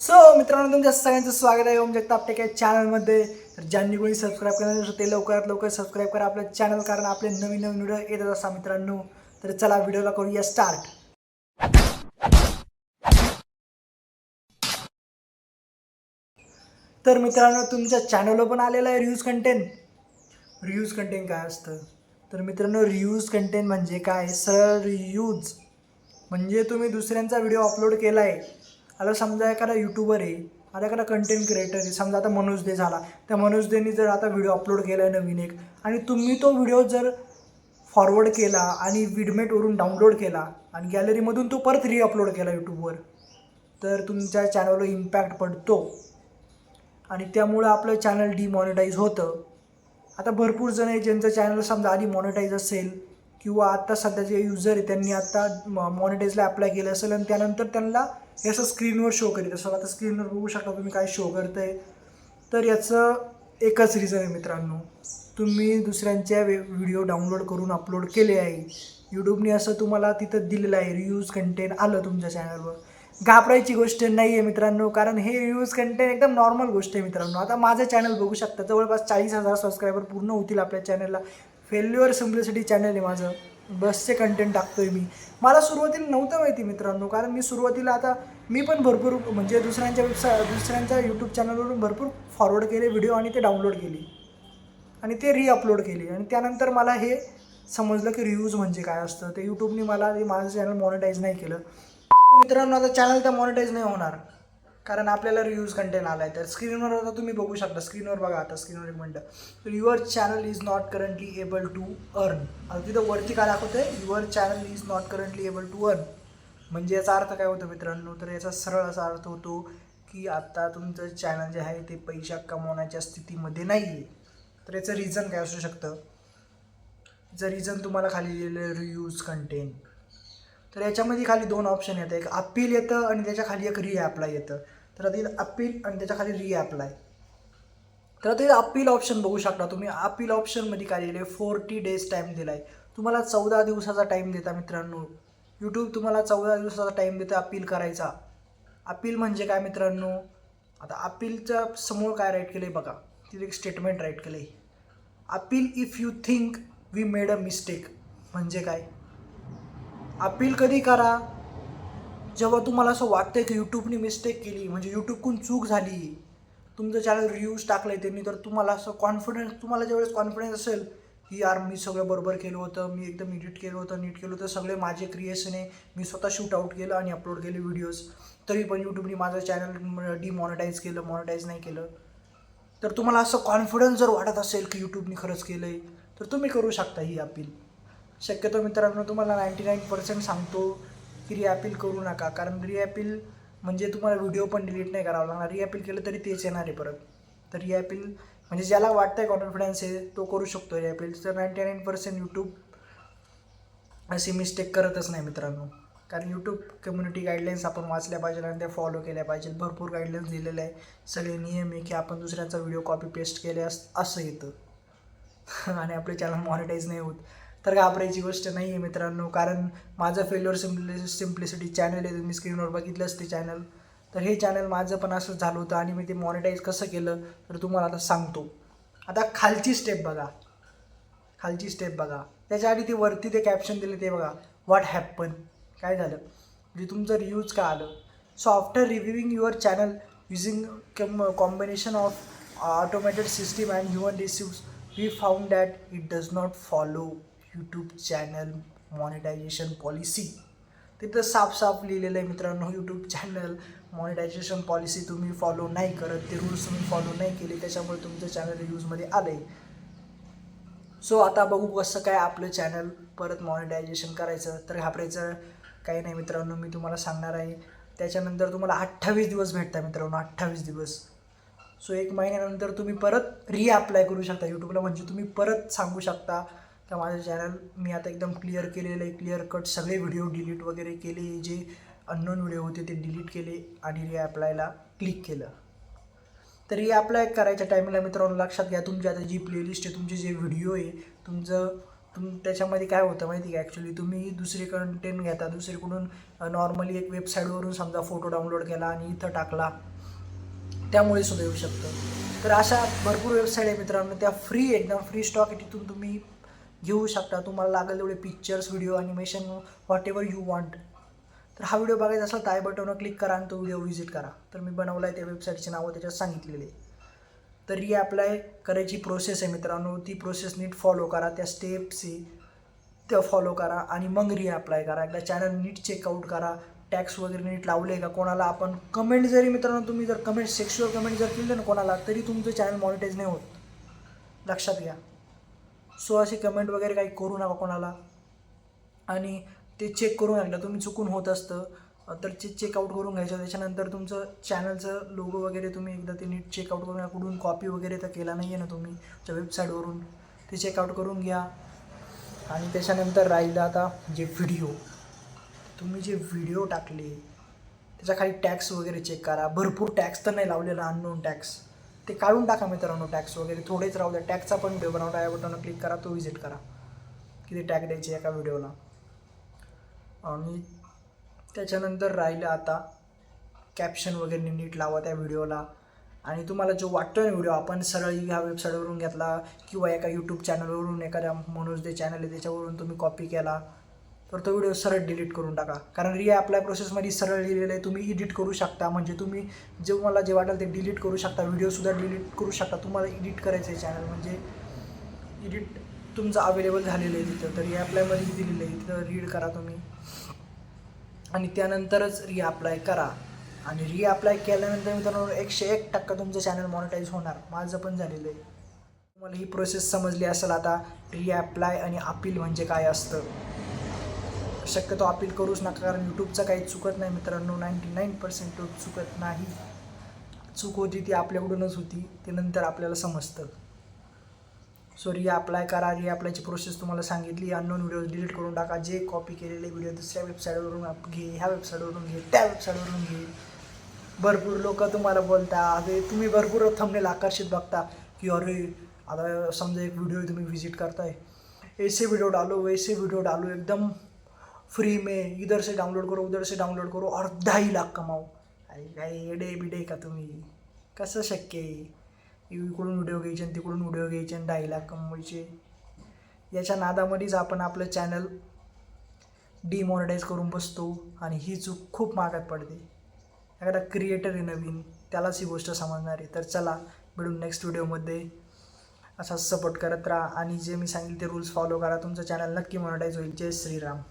So मित्रांनो तुमच्या सगळ्यांचं स्वागत आहे. ओम जगताप टेक या चॅनलमध्ये तर ज्यांनी कोणी सबस्क्राईब करणार ते लवकरात लवकर सबस्क्राईब करा आपलं चॅनल कारण आपले नवीन नवीन व्हिडिओ येतात असा मित्रांनो. तर चला व्हिडिओला करूया स्टार्ट तर मित्रांनो तुमच्या चॅनलवर पण आलेलं आहे रिव्ह्यूज कंटेंट रिव्ह्यूज कंटेंट काय असतं? तर मित्रांनो रिव्ह्यूज कंटेंट म्हणजे काय? सरळ रिव्ह्यूज म्हणजे तुम्ही दुसऱ्यांचा व्हिडिओ अपलोड केला आहे आता समजा एखादा यूट्यूबर आहे आता एखादा कंटेंट क्रिएटर आहे समजा आता मनोज दे झाला. त्या मनोज देनी जर आता व्हिडिओ अपलोड केला आहे नवीन एक आणि तुम्ही तो व्हिडिओ जर फॉरवर्ड केला आणि विडमेटवरून डाउनलोड केला आणि गॅलरीमधून तो परत रिअपलोड केला यूट्यूबवर तर तुमच्या चॅनलवर इम्पॅक्ट पडतो. आणि त्यामुळं आपलं चॅनल डिमॉनिटाईज होतं. आता भरपूर जण आहे ज्यांचं चॅनल समजा आधी मॉनिटाईज असेल किंवा आत्ता सध्या जे युजर आहे त्यांनी आत्ता मॉनिटाईजला अप्लाय केलं असेल आणि त्यानंतर त्यांना हे असं स्क्रीनवर शो करीत असेल आता स्क्रीनवर बघू शकता तुम्ही काय शो करतंय. तर याचं एकच रिझन आहे मित्रांनो. तुम्ही दुसऱ्यांच्या वे व्हिडिओ डाउनलोड करून अपलोड केले आहे. यूट्यूबने असं तुम्हाला तिथं दिलेलं आहे. रिव्ह्यूज कंटेंट आलं तुमच्या चॅनलवर घाबरायची गोष्ट नाही आहे मित्रांनो कारण हे रिव्ह्यूज कंटेंट एकदम नॉर्मल गोष्ट आहे मित्रांनो. आता माझं चॅनल बघू शकता. जवळपास चाळीस हजार सबस्क्रायबर पूर्ण होतील आपल्या चॅनलला फेल्युअर सिम्प्लिसिटी चॅनल आहे माझं. बसचे कंटेंट टाकतोय मी. मला सुरुवातीला नव्हतं माहिती मित्रांनो कारण मी सुरुवातीला आता मी पण भरपूर म्हणजे दुसऱ्यांच्या वेबसा दुसऱ्यांच्या यूट्यूब चॅनलवरून भरपूर फॉरवर्ड केले व्हिडिओ आणि ते डाउनलोड केले. आणि ते रीअपलोड केले. आणि त्यानंतर मला हे समजलं की रिव्ह्यूज म्हणजे काय असतं. ते यूट्यूबने मला माझं चॅनल मॉनिटाईज नाही केलं. मित्रांनो आता चॅनल तर मॉनिटाईज नाही होणार. कारण आपल्याला रिव्ह्यूज कंटेंट आला आहे तर स्क्रीनवर आता तुम्ही बघू शकता. स्क्रीनवर बघा आता स्क्रीनवर एक म्हणतं तर your channel is not currently able to earn आता तिथं वरती काय दाखवतं आहे your channel is not currently able to earn म्हणजे याचा अर्थ काय होतो मित्रांनो? तर याचा सरळ असा अर्थ होतो की आत्ता तुमचं चॅनल जे आहे ते पैसा कमवण्याच्या स्थितीमध्ये नाही आहे तर याचं रिझन काय असू शकतं? जर रिझन तुम्हाला खाली लिहिलेलं रिव्ह्यूज कंटेंट तर याच्यामध्ये खाली दोन ऑप्शन येतं. एक अपील येतं आणि त्याच्याखाली एक रिॲप्लाय येतं. तर आता अपील आणि त्याच्याखाली री अप्लाय तर आता अपील ऑप्शन बघू शकता तुम्ही. अपील ऑप्शनमध्ये काय लिहिलं आहे फोर्टी डेज टाईम दिला आहे तुम्हाला चौदा दिवसाचा टाईम देता मित्रांनो. यूट्यूब तुम्हाला चौदा दिवसाचा टाईम देतं अपील करायचा. अपील म्हणजे काय मित्रांनो? आता अपीलच्या समोर काय राईट केलं आहे बघा. तिथे एक स्टेटमेंट राईट केलं आहे appeal if you think we made a mistake म्हणजे काय? अपील कधी करा? जेव्हा तुम्हाला असं वाटतं की यूट्यूबने मिस्टेक केली म्हणजे यूट्यूबकडून चूक झाली तुमचं चॅनल रिव्ह्यूज टाकलं आहे त्यांनी तर तुम्हाला असं कॉन्फिडन्स तुम्हाला ज्यावेळेस कॉन्फिडन्स असेल की यार मी सगळं बरोबर केलं होतं मी एकदम एडिट केलं होतं नीट केलं होतं सगळे माझे क्रिएशन आहे मी स्वतः शूट आउट केलं आणि अपलोड केले व्हिडिओज तरी पण यूट्यूबने माझं चॅनल डिमॉनिटाईज केलं मॉनिटाईज नाही केलं. तर तुम्हाला असं कॉन्फिडन्स जर वाटत असेल की यूट्यूबनी खरंच केलं आहे तर तुम्ही करू शकता ही अपील शक्यतो मित्रांनो तुम्हाला नाईंटी नाईन पर्सेंट सांगतो की रिॲपील करू नका. कारण रिॲपील म्हणजे तुम्हाला व्हिडिओ पण डिलीट नाही करावा लागणार. रिॲपील केलं तरी तेच येणार आहे परत. तर रिॲपील म्हणजे ज्याला वाटतं आहे कॉन्फिडन्स आहे तो करू शकतो रिॲपील तर नाईंटी नाईन पर्सेंट यूट्यूब अशी मिस्टेक करतच नाही मित्रांनो. कारण यूट्यूब कम्युनिटी गाईडलाईन्स आपण वाचल्या पाहिजे आणि त्या फॉलो केल्या पाहिजेत. भरपूर गाईडलाईन्स दिलेले आहे. सगळे नियम आहे की आपण दुसऱ्यांचा व्हिडिओ कॉपी पेस्ट केले अस असं येतं. आणि आपले चॅनल मॉनिटाईज नाही होत. तर घाबरायची गोष्ट नाही आहे मित्रांनो कारण माझं फेल्युअर सिम्प्लि सिम्प्लिसिटी चॅनल आहे. तुम्ही स्क्रीनवर बघितलंच ते चॅनल तर हे चॅनल माझं पण असं झालं होतं आणि मी ते मॉनिटाईज कसं केलं तर तुम्हाला आता सांगतो. आता खालची स्टेप बघा. खालची स्टेप बघा. त्याच्या आधी ते वरती ते कॅप्शन दिले ते बघा. व्हॉट हॅपन काय झालं? म्हणजे तुमचं रिव्ह्यूज का आलं? So after reviewing your channel using come combination of automated system and human reviews we found that it does not follow YouTube channel monetization policy तिथं साफ साफ लिहिलेलं आहे मित्रांनो यूट्यूब चॅनल मॉनिटायझेशन पॉलिसी तुम्ही फॉलो नाही करत ते रूल्स तुम्ही फॉलो नाही केले त्याच्यामुळे तुमचं चॅनल यूजमध्ये आलं आहे सो आता बघू कसं काय आपलं चॅनल परत मॉनिटायझेशन करायचं. तर घाबरायचं काही नाही मित्रांनो मी तुम्हाला सांगणार आहे. त्याच्यानंतर तुम्हाला अठ्ठावीस दिवस भेटता मित्रांनो अठ्ठावीस दिवस. सो एक महिन्यानंतर तुम्ही परत रिअप्लाय करू शकता. यूट्यूबला म्हणजे तुम्ही परत सांगू शकता. तर माझं चॅनल मी आता एकदम क्लिअर केलेलं आहे. क्लिअर कट सगळे व्हिडिओ डिलीट वगैरे केले जे अननोन व्हिडिओ होते ते डिलीट केले आणि रिअप्लायला क्लिक केलं. तर हे अप्लाय करायच्या टायमिंगला मित्रांनो लक्षात घ्या तुमची आता जी प्लेलिस्ट आहे तुमचे जे व्हिडिओ आहे तुमचं तुम त्याच्यामध्ये काय होतं माहिती का? ॲक्च्युली तुम्ही दुसरी कंटेंट घेता दुसरीकडून नॉर्मली एक वेबसाईटवरून समजा फोटो डाउनलोड केला आणि इथं टाकला त्यामुळे सुद्धा येऊ शकतं. तर अशा भरपूर वेबसाईट आहे मित्रांनो त्या फ्री एकदम फ्री स्टॉक आहे तिथून तुम्ही घेऊ शकता. तुम्हाला लागेल तेवढे pictures video animation whatever you want तर हा व्हिडिओ बघायचा असेल तर आय बटनवर क्लिक करा आणि तो व्हिडिओ व्हिजिट करा. तर मी बनवला आहे त्या वेबसाईटचे नावं त्याच्यात सांगितलेले. आहे. तर ही अप्लाय करायची प्रोसेस आहे मित्रांनो. ती प्रोसेस नीट फॉलो करा. त्या स्टेप्स आहे त्या फॉलो करा आणि मग री अप्लाय करा. एकदा चॅनल नीट चेकआउट करा. टॅक्स वगैरे नीट लावले का कोणाला आपण कमेंट जरी मित्रांनो तुम्ही जर कमेंट सेक्शुअल कमेंट जर केलं ना कोणाला तरी तुमचं चॅनल मॉनिटाईज नाही होत. लक्षात घ्या. सो असे कमेंट वगैरे काही करू नका कोणाला. आणि ते चेक करून एकदा तुम्ही चुकून होत असतं तर ते चेकआउट करून घ्यायचं. त्याच्यानंतर तुमचं चॅनलचं लोगो वगैरे तुम्ही एकदा ते नीट चेकआउट करून घ्या. कुठून कॉपी वगैरे तर केला नाही आहे ना तुम्ही त्या वेबसाईटवरून ते चेकआउट करून घ्या. आणि त्याच्यानंतर राहिलं आता जे व्हिडिओ तुम्ही जे व्हिडिओ टाकले त्याच्याखाली टॅक्स वगैरे चेक करा. भरपूर टॅक्स तर नाही लावलेला अननोन टॅक्स ते काढून टाका मित्रांनो टॅक्स वगैरे. थोडेच राहू द्या. टॅक्सचा पण व्हिडिओ बनवला या बटनवर क्लिक करा तो व्हिजिट करा. किती टॅग द्यायचे एका व्हिडिओला आणि त्याच्यानंतर राहिलं आता कॅप्शन वगैरे नीट लावा त्या व्हिडिओला आणि तुम्हाला जो वाटतो ना व्हिडिओ आपण सरळ ह्या वेबसाईटवरून घेतला किंवा एका यूट्यूब चॅनलवरून एखाद्या मनोज दे चॅनल आहे त्याच्यावरून तुम्ही कॉपी केला. तर तो व्हिडिओ सरळ डिलीट करून टाका. कारण री अप्लाय प्रोसेसमध्ये सरळ लिहिलेलं आहे तुम्ही एडिट करू शकता. म्हणजे तुम्ही जे मला जे वाटेल ते डिलीट करू शकता. व्हिडिओसुद्धा डिलीट करू शकता. तुम्हाला एडिट करायचं आहे चॅनल म्हणजे एडिट तुमचं अवेलेबल झालेलं आहे तिथं. तर रिअप्लायमध्ये दिलेलं आहे. तिथं रीड करा तुम्ही. आणि त्यानंतरच री अप्लाय करा. आणि री अप्लाय केल्यानंतर मित्रांनो एकशे एक टक्का तुमचं चॅनल मॉनिटाईज होणार. माझं पण झालेलं आहे. तुम्हाला ही प्रोसेस समजली असेल आता री अप्लाय आणि अपील म्हणजे काय असतं? शक्यतो अपील करूच नका कारण यूट्यूबचं काही चुकत नाही मित्रांनो. नाईंटी नाईन पर्सेंट चुकत नाही. चूक होती ती आपल्याकडूनच होती. ते नंतर आपल्याला समजतं. सो अप्लाय करा. ही अप्लायची प्रोसेस तुम्हाला सांगितली. अननोन व्हिडिओ डिलीट करून टाका. जे कॉपी केलेले व्हिडिओ दुसऱ्या वेबसाईटवरून घे ह्या वेबसाईटवरून घे त्या वेबसाईटवरून घे. भरपूर लोक तुम्हाला बोलता. अरे तुम्ही भरपूर थंबनेल आकर्षित बघता. की अरे आता समजा एक व्हिडिओ तुम्ही व्हिजिट करताय. ऐसे व्हिडिओ डालो वैसे व्हिडिओ डालो. एकदम फ्री में इधर से डाउनलोड करो उधर से डाउनलोड करो और ढाई लाख कमाओ। आई काय एडे बिडे का तुम्ही कसं शक्य आहे इकडून व्हिडिओ घ्यायचे आणि तिकडून व्हिडिओ घ्यायचे आणि ढाई लाख कमवायचे. याच्या नादामध्येच आपण आपलं चॅनल डिमॉनिटाईज करून बसतो आणि ही चूक खूप महागात पडते. एखादा क्रिएटर आहे नवीन त्यालाच ही गोष्ट समजणार आहे. तर चला भेटून नेक्स्ट व्हिडिओमध्ये असा सपोर्ट करत राहा आणि जे मी सांगितले ते रूल्स फॉलो करा. तुमचं चॅनल नक्की मॉनिटाईज होईल. जय श्रीराम.